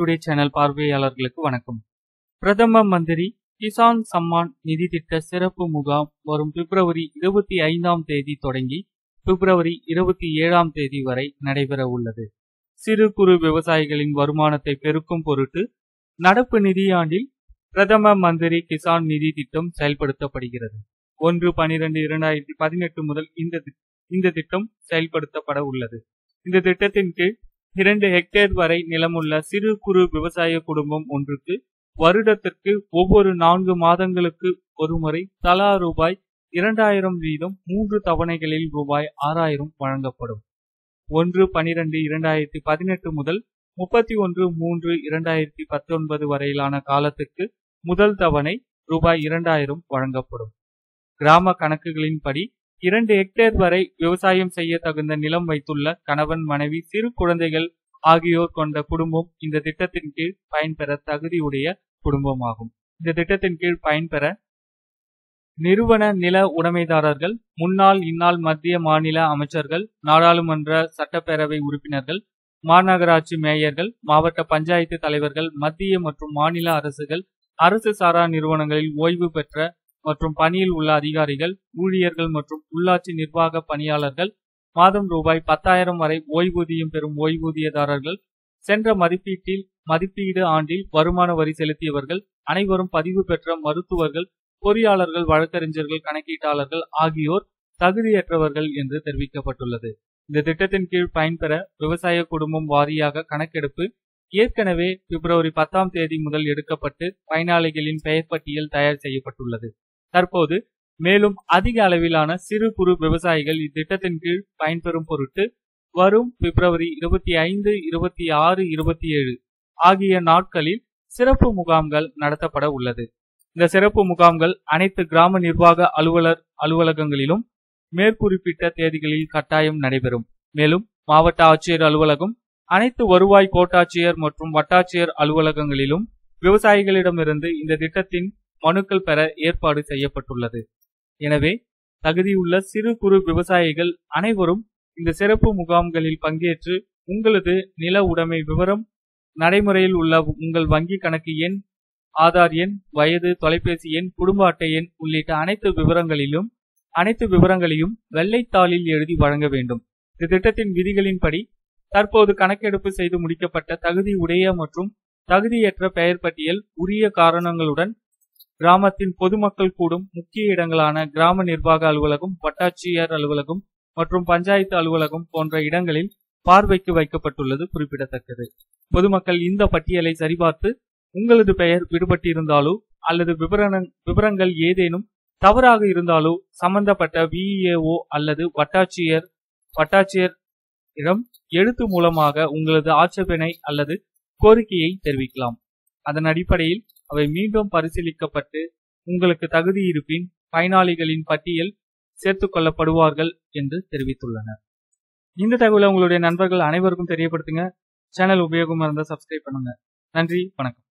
Today channel பார்வையாளர்களுக்கு வணக்கம். பிரதம மந்திரி கிசான் சம்மான் நிதி திட்ட சிறப்பு முகாம் வரும் பிப்ரவரி இருபத்தி ஐந்தாம் தேதி தொடங்கி பிப்ரவரி இருபத்தி ஏழாம் தேதி வரை நடைபெற உள்ளது. சிறு குறு விவசாயிகளின் வருமானத்தை பெருக்கும் பொருட்டு நடப்பு நிதியாண்டில் பிரதம மந்திரி கிசான் நிதி திட்டம் செயல்படுத்தப்படுகிறது. ஒன்று பனிரெண்டு இரண்டாயிரத்தி பதினெட்டு முதல் இந்த இந்த திட்டம் செயல்படுத்தப்பட உள்ளது. இந்த திட்டத்தின் கீழ் இரண்டு ஹெக்டேர் வரை நிலமுள்ள சிறு குறு விவசாய குடும்பம் ஒன்றுக்கு வருடத்திற்கு ஒவ்வொரு நான்கு மாதங்களுக்கு ஒருமுறை தலா ரூபாய் இரண்டாயிரம் வீதம் மூன்று தவணைகளில் ரூபாய் ஆறாயிரம் வழங்கப்படும். ஒன்று பனிரெண்டு இரண்டாயிரத்தி பதினெட்டு முதல் முப்பத்தி ஒன்று மூன்று இரண்டாயிரத்தி பத்தொன்பது வரையிலான காலத்துக்கு முதல் தவணை ரூபாய் இரண்டாயிரம் வழங்கப்படும். கிராம கணக்குகளின்படி இரண்டு ஹெக்டேர் வரை விவசாயம் செய்ய தகுந்த நிலம் வைத்துள்ள கணவன் மனைவி சிறு குழந்தைகள் ஆகியோர் கொண்ட குடும்பம் இந்த திட்டத்தின் கீழ் பயன்பெற தகுதியுடைய குடும்பமாகும். இந்த திட்டத்தின் கீழ் பயன்பெற நிறுவன நில உடைமைதாரர்கள் முன்னாள் இந்நாள் மத்திய மாநில அமைச்சர்கள் நாடாளுமன்ற சட்டப்பேரவை உறுப்பினர்கள் மாநகராட்சி மேயர்கள் மாவட்ட பஞ்சாயத்து தலைவர்கள் மத்திய மற்றும் மாநில அரசுகள் அரசு சாரா நிறுவனங்களில் ஓய்வு பெற்ற மற்றும் பணியில் உள்ள அதிகாரிகள் ஊழியர்கள் மற்றும் உள்ளாட்சி நிர்வாக பணியாளர்கள் மாதம் ரூபாய் பத்தாயிரம் வரை ஓய்வூதியம் பெறும் ஓய்வூதியதாரர்கள் சென்ற மதிப்பீட்டில் மதிப்பீடு ஆண்டில் வருமான வரி செலுத்தியவர்கள் அனைவரும் பதிவு பெற்ற மருத்துவர்கள் பொறியாளர்கள் வழக்கறிஞர்கள் கணக்கீட்டாளர்கள் ஆகியோர் தகுதியற்றவர்கள் என்று தெரிவிக்கப்பட்டுள்ளது. இந்த திட்டத்தின் கீழ் பயன்பெற விவசாய குடும்பம் வாரியாக கணக்கெடுப்பு ஏற்கனவே பிப்ரவரி பத்தாம் தேதி முதல் எடுக்கப்பட்டு பயனாளிகளின் பெயர் பட்டியல் தயார் செய்யப்பட்டுள்ளது. தற்போது மேலும் அதிக அளவிலான சிறு குறு விவசாயிகள் இத்திட்டத்தின் கீழ் பயன்பெறும் பொருட்டு வரும் பிப்ரவரி இருபத்தி ஐந்து இருபத்தி ஆறு இருபத்தி ஏழு ஆகிய நாட்களில் சிறப்பு முகாம்கள் நடத்தப்பட உள்ளது. இந்த சிறப்பு முகாம்கள் அனைத்து கிராம நிர்வாக அலுவலர் அலுவலகங்களிலும் மேற்குறிப்பிட்ட தேதிகளில் கட்டாயம் நடைபெறும். மேலும் மாவட்ட ஆட்சியர் அலுவலகம் அனைத்து வருவாய் கோட்டாட்சியர் மற்றும் வட்டாட்சியர் அலுவலகங்களிலும் விவசாயிகளிடமிருந்து இந்த திட்டத்தின் மனுக்கள் பெற ஏற்பாடு செய்யப்பட்டுள்ளது. எனவே தகுதியுள்ள சிறு குறு விவசாயிகள் அனைவரும் இந்த சிறப்பு முகாம்களில் பங்கேற்று உங்களது நில உடைமை விவரம் நடைமுறையில் உள்ள உங்கள் வங்கி கணக்கு எண் ஆதார் எண் வயது தொலைபேசி எண் குடும்ப அட்டை எண் உள்ளிட்ட அனைத்து விவரங்களிலும் அனைத்து விவரங்களையும் வெள்ளைத்தாளில் எழுதி வழங்க வேண்டும். இந்த திட்டத்தின் விதிகளின்படி தற்போது கணக்கெடுப்பு செய்து முடிக்கப்பட்ட தகுதி உடைய மற்றும் தகுதியற்ற பெயர் பட்டியல் உரிய காரணங்களுடன் கிராமத்தின் பொதுமக்கள் கூடும் முக்கிய இடங்களான கிராம நிர்வாக அலுவலகம் வட்டாட்சியர் அலுவலகம் மற்றும் பஞ்சாயத்து அலுவலகம் போன்ற இடங்களில் பார்வைக்கு வைக்கப்பட்டுள்ளது குறிப்பிடத்தக்கது. பொதுமக்கள் இந்த பட்டியலை சரிபார்த்து உங்களது பெயர் விடுபட்டிருந்தாலோ அல்லது விவரங்கள் ஏதேனும் தவறாக இருந்தாலோ சம்பந்தப்பட்ட விஇஏஓ அல்லது வட்டாட்சியர் வட்டாட்சியர் இடம் எழுத்து மூலமாக உங்களது ஆட்சேபனை அல்லது கோரிக்கையை தெரிவிக்கலாம். அதன் அடிப்படையில் அவை மீண்டும் பரிசீலிக்கப்பட்டு உங்களுக்கு தகுதி இருப்பின் பயனாளிகளின் பட்டியல் சேர்த்துக் கொள்ளப்படுவார்கள் என்று தெரிவித்துள்ளனர். இந்த தகவலை உங்களுடைய நண்பர்கள் அனைவருக்கும் தெரியப்படுத்துங்க. சேனல் உபயோகம் இருந்தால் சப்ஸ்கிரைப் பண்ணுங்க. நன்றி வணக்கம்.